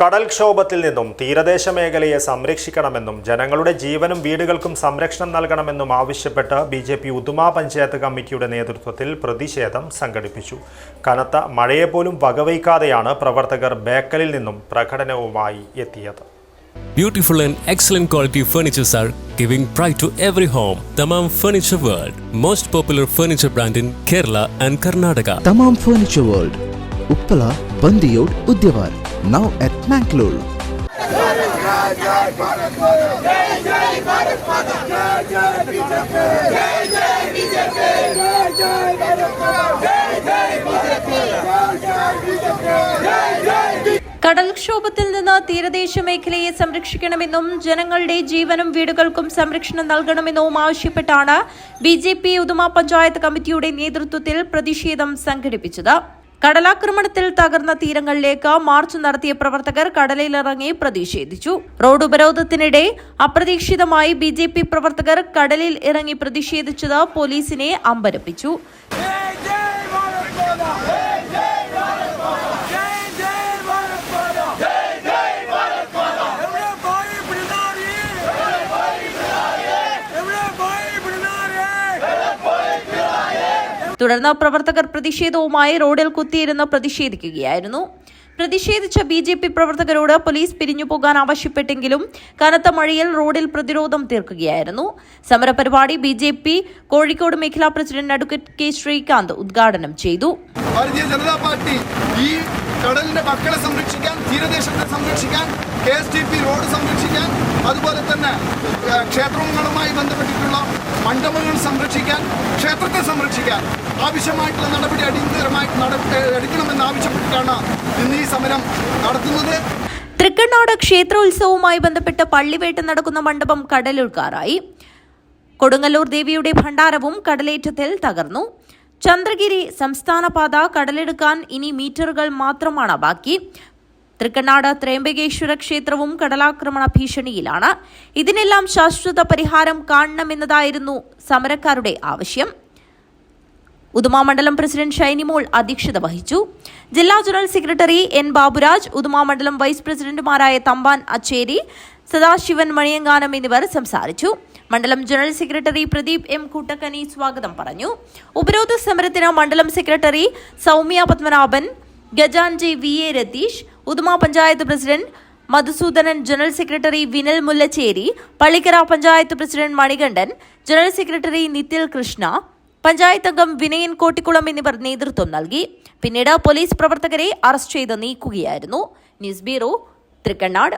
കടൽക്ഷോഭത്തിൽ നിന്നും തീരദേശ മേഖലയെ സംരക്ഷിക്കണമെന്നും ജനങ്ങളുടെ ജീവനും വീടുകൾക്കും സംരക്ഷണം നൽകണമെന്നും ആവശ്യപ്പെട്ട് B J P Uduma panchayat കമ്മിറ്റിയുടെ നേതൃത്വത്തിൽ പ്രതിഷേധം സംഘടിപ്പിച്ചു. കനത്ത മഴയെപ്പോലും വകവയ്ക്കാതെയാണ് പ്രവർത്തകർ ബേക്കലിൽ നിന്നും പ്രകടനവുമായി എത്തിയത്. Beautiful and excellent quality furnitures are giving pride to every home Thamam furniture world most popular furniture brand in Kerala and Karnataka Thamam furniture world Uppala Bandiyod Udyavaram Now at Mangalore. കടൽക്ഷോഭത്തിൽ നിന്ന് തീരദേശ മേഖലയെ സംരക്ഷിക്കണമെന്നും ജനങ്ങളുടെ ജീവനും വീടുകൾക്കും സംരക്ഷണം നൽകണമെന്നും ആവശ്യപ്പെട്ടാണ് B J P Uduma panchayat കമ്മിറ്റിയുടെ നേതൃത്വത്തിൽ പ്രതിഷേധം സംഘടിപ്പിച്ചത് കടലാക്രമണത്തിൽ തകർന്ന തീരങ്ങളിലേക്ക് മാർച്ച് നടത്തിയ പ്രവർത്തകർ കടലിലിറങ്ങി പ്രതിഷേധിച്ചു. റോഡ് ഉപരോധത്തിനിടെ അപ്രതീക്ഷിതമായി ബി പ്രവർത്തകർ കടലിൽ ഇറങ്ങി പ്രതിഷേധിച്ചത് പോലീസിനെ അമ്പരപ്പിച്ചു. തുടർന്ന് പ്രവർത്തകർ പ്രതിഷേധവുമായി റോഡിൽ കുത്തിയിരുന്ന് പ്രതിഷേധിക്കുകയായിരുന്നു. പ്രതിഷേധിച്ച ബി ജെ പി പ്രവർത്തകരോട് പോലീസ് പിരിഞ്ഞു പോകാൻ ആവശ്യപ്പെട്ടെങ്കിലും കനത്ത മഴയിൽ റോഡിൽ പ്രതിരോധം തീർക്കുകയായിരുന്നു. സമരപരിപാടി ബി ജെ പി കോഴിക്കോട് മേഖലാ പ്രസിഡന്റ് അഡ്വക്കേറ്റ് കെ ശ്രീകാന്ത് ഉദ്ഘാടനം ചെയ്തു. ഭാരതീയ ജനതാ പാർട്ടി ഈ കടലിന്റെ മക്കളെ സംരക്ഷിക്കാൻ തീരദേശത്തെ സംരക്ഷിക്കാൻ K S T P road സംരക്ഷിക്കാൻ അതുപോലെ തന്നെ ക്ഷേത്രങ്ങളുമായി ബന്ധപ്പെട്ടിട്ടുള്ള മണ്ഡപങ്ങൾ സംരക്ഷിക്കാൻ ക്ഷേത്രത്തെ സംരക്ഷിക്കാൻ ആവശ്യമായിട്ടുള്ള നടപടി അടിയന്തരമായി എടുക്കണമെന്ന് ആവശ്യപ്പെട്ടിട്ടാണ് ഇന്ന് ഈ സമരം നടത്തുന്നത്. തൃക്കണ്ണാട് ക്ഷേത്രോത്സവവുമായി ബന്ധപ്പെട്ട് പള്ളിവേട്ട് നടക്കുന്ന മണ്ഡപം കടലുൾക്കാറായി. കൊടുങ്ങല്ലൂർ ദേവിയുടെ ഭണ്ഡാരവും കടലേറ്റത്തിൽ തകർന്നു. ചന്ദ്രഗിരി സംസ്ഥാന പാത കടലെടുക്കാൻ ഇനി മീറ്ററുകൾ മാത്രമാണ് ബാക്കി. തൃക്കണ്ണാട് ത്രയംബകേശ്വര ക്ഷേത്രവും കടലാക്രമണ ഭീഷണിയിലാണ്. ഇതിനെല്ലാം ശാശ്വത പരിഹാരം കാണണമെന്നതായിരുന്നു സമരക്കാരുടെ ആവശ്യം. ഉദുമ മണ്ഡലം പ്രസിഡന്റ് ഷൈനിമോൾ അധ്യക്ഷത വഹിച്ചു. ജില്ലാ general secretary N Baburaj Uduma മണ്ഡലം വൈസ് പ്രസിഡന്റുമാരായ തമ്പാൻ അച്ചേരി സദാശിവൻ മണിയങ്കാനം എന്നിവർ സംസാരിച്ചു. മണ്ഡലം general secretary Pradeep M Koottakkani സ്വാഗതം പറഞ്ഞു. ഉപരോധ സമരത്തിന് മണ്ഡലം secretary Soumya Padmanabhan ഗജാൻജി V A Ratheesh Uduma panchayat president Madhusoodanan general secretary Vinal Mullachery Pallikkara panchayat president Manikandan general secretary Nithil Krishna panchayat അംഗം വിനയൻ കോട്ടിക്കുളം എന്നിവർ നേതൃത്വം നൽകി. പിന്നീട് പോലീസ് പ്രവർത്തകരെ അറസ്റ്റ് ചെയ്ത് നീക്കുകയായിരുന്നു. News bureau Thrikkannad.